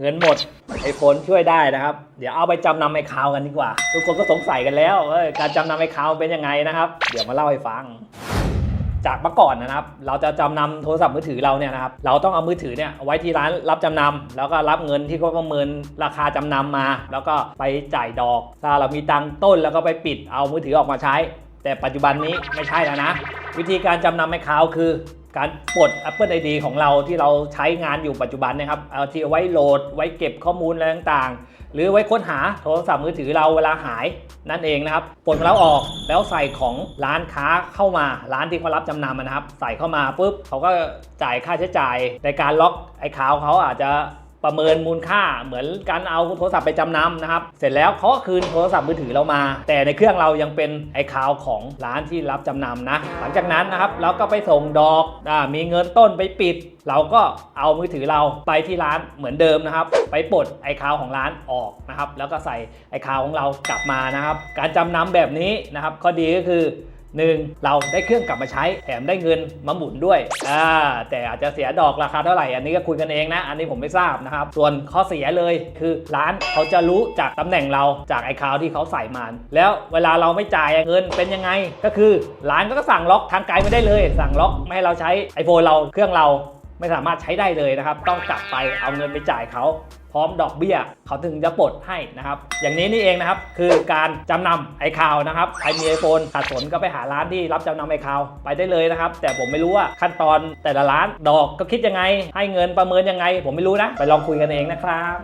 เงินหมดไอโฟนช่วยได้นะครับ เดี๋ยวเอาไปจำนำไอ้คาวกันดีกว่า ทุกคนก็สงสัยกันแล้วเอ้ยการจำนำไอ้คาวเป็นยังไงนะครับ เดี๋ยวมาเล่าให้ฟัง จากเมื่อก่อนนะครับ เราจะจำนำโทรศัพท์มือถือเราเนี่ยนะครับเราต้องเอามือถือเนี่ยไว้ที่ร้านรับจำนำแล้วก็รับเงินที่เขาประเมินราคาจำนำมา แล้วก็ไปจ่ายดอก ถ้าเรามีตังค์ต้นแล้วก็ไปปิดเอามือถือออกมาใช้ แต่ปัจจุบันนี้ไม่ใช่แล้วนะ วิธีการจำนำไอ้คาวคือ การปลด Apple ID ของเราที่เราใช้งานอยู่ปัจจุบันนะครับเอาที่ไว้โหลดไว้เก็บข้อมูลอะไรต่างๆ หรือไว้ค้นหาโทรศัพท์มือถือเราเวลาหายนั่นเองนะครับปลดของเราออกแล้วใส่ของร้านค้าเข้ามาร้านที่เขารับจำนำนะครับ ใส่เข้ามาปุ๊บเขาก็จ่ายค่าใช้จ่ายในการล็อกไอ้ขาวเขาอาจจะ ประเมินมูลค่าเหมือนการเอาโทรศัพท์ไปจำนำนะครับ เสร็จแล้วเขาก็คืนโทรศัพท์มือถือเรามา แต่ในเครื่องเรายังเป็นไอ้คาวของร้านที่รับจำนำนะ หลังจากนั้นนะครับเราก็ไปส่งดอกอมีเงินต้นไปปิด เราก็เอามือถือเราไปที่ร้านเหมือนเดิมนะครับ ไปปลดไอ้คาวของร้านออกนะครับ แล้วก็ใส่ไอ้คาวของเรากลับมานะครับ การจำนำแบบนี้นะครับข้อดีก็คือ หนึ่งเราได้เครื่องกลับมาใช้แถมได้เงินมาหมุนด้วยอ่าแต่อาจจะเสียดอกราคาเท่าไหร่อันนี้ก็คุยกันเองนะ อันนี้ผมไม่ทราบนะครับ ส่วนข้อเสียเลยคือร้านเขาจะรู้จากตำแหน่งเราจากไอ้คาวที่เขาใส่มาแล้วเวลาเราไม่จ่ายเงินเป็นยังไง ก็คือร้านก็สั่งล็อกทางไกลไม่ได้เลย สั่งล็อกไม่ให้เราใช้ iPhone เราเครื่องเราไม่สามารถใช้ได้เลยนะครับ ต้องกลับไปเอาเงินไปจ่ายเขา พร้อมดอกเบี้ย เขาถึงจะปลดให้นะครับ อย่างนี้นี่เองนะครับ คือการจำนำไอคาวนะครับใครมีไอโฟนขัดสนก็ไปหาร้านที่รับจำนำไอคาวไปได้เลยนะครับ แต่ผมไม่รู้ว่าขั้นตอนแต่ละร้านดอกก็คิดยังไง ให้เงินประเมินยังไง ผมไม่รู้นะ ไปลองคุยกันเองนะครับ